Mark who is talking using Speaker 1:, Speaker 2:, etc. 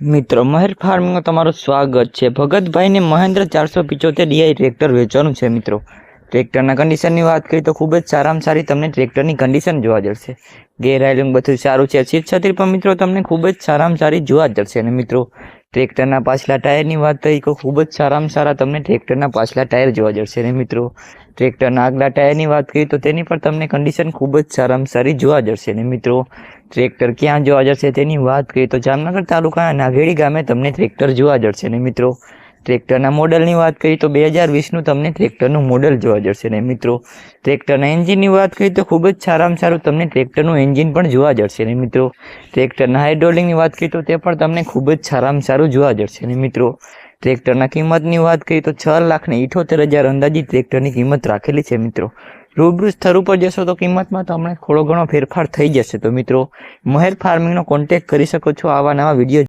Speaker 1: મિત્રો, મહેર ફાર્મિંગમાં તમારું સ્વાગત છે. ભગતભાઈને મહેન્દ્ર ચારસો પિચોતેર ડીઆઈ ટ્રેક્ટર વેચવાનું છે, મિત્રો. ટ્રેક્ટરના કન્ડિશનની વાત કરીએ તો ખૂબ જ સારામાં સારી તમને ટ્રેક્ટરની કન્ડિશન જોવા જશે. ગેરહાયલિંગ બધું સારું છે. સીટ છત્રી પણ, મિત્રો, તમને ખૂબ જ સારામાં સારી જોવા જશે. અને મિત્રો, ટ્રેક્ટરના પાછલા ટાયરની વાત કરી તો ખૂબ જ સારામાં સારા તમને ટ્રેક્ટરના પાછલા ટાયર જોવા જશે. અને મિત્રો ટ્રેક્ટરના આગલા ટાયરની વાત કરીએ તો તેની પર તમને કન્ડિશન ખૂબ જ સારામાં સારી જોવા જશે ને મિત્રો. ટ્રેક્ટર ક્યાં જોવા જશે તેની વાત કરીએ તો જામનગર તાલુકાના નાગેડી ગામે તમને ટ્રેક્ટર જોવા જશે ને મિત્રો. ટ્રેક્ટરના મોડલની વાત કરીએ તો બે હજાર વીસનું તમને ટ્રેક્ટરનું મોડલ જોવા જશે અને મિત્રો. ટ્રેક્ટરના એન્જિનની વાત કરીએ તો ખૂબ જ સારામાં સારું તમને ટ્રેક્ટરનું એન્જિન પણ જોવા જશે ને મિત્રો. ટ્રેક્ટરના હાઇડ્રોલિકની વાત કરીએ તો તે પણ તમને ખૂબ જ સારામાં સારું જોવા જશે ને મિત્રો. ટ્રેક્ટરના કિંમતની વાત કરીએ તો છ લાખ ને ઇઠોતેર હજાર અંદાજિત ટ્રેક્ટરની કિંમત રાખેલી છે, મિત્રો. રૂબરૂ સ્થળ ઉપર જશો તો કિંમતમાં તમને થોડો ઘણો ફેરફાર થઈ જશે. તો મિત્રો, મહેર ફાર્મિંગનો કોન્ટેક્ટ કરી શકો છો આવા નવા વીડિયો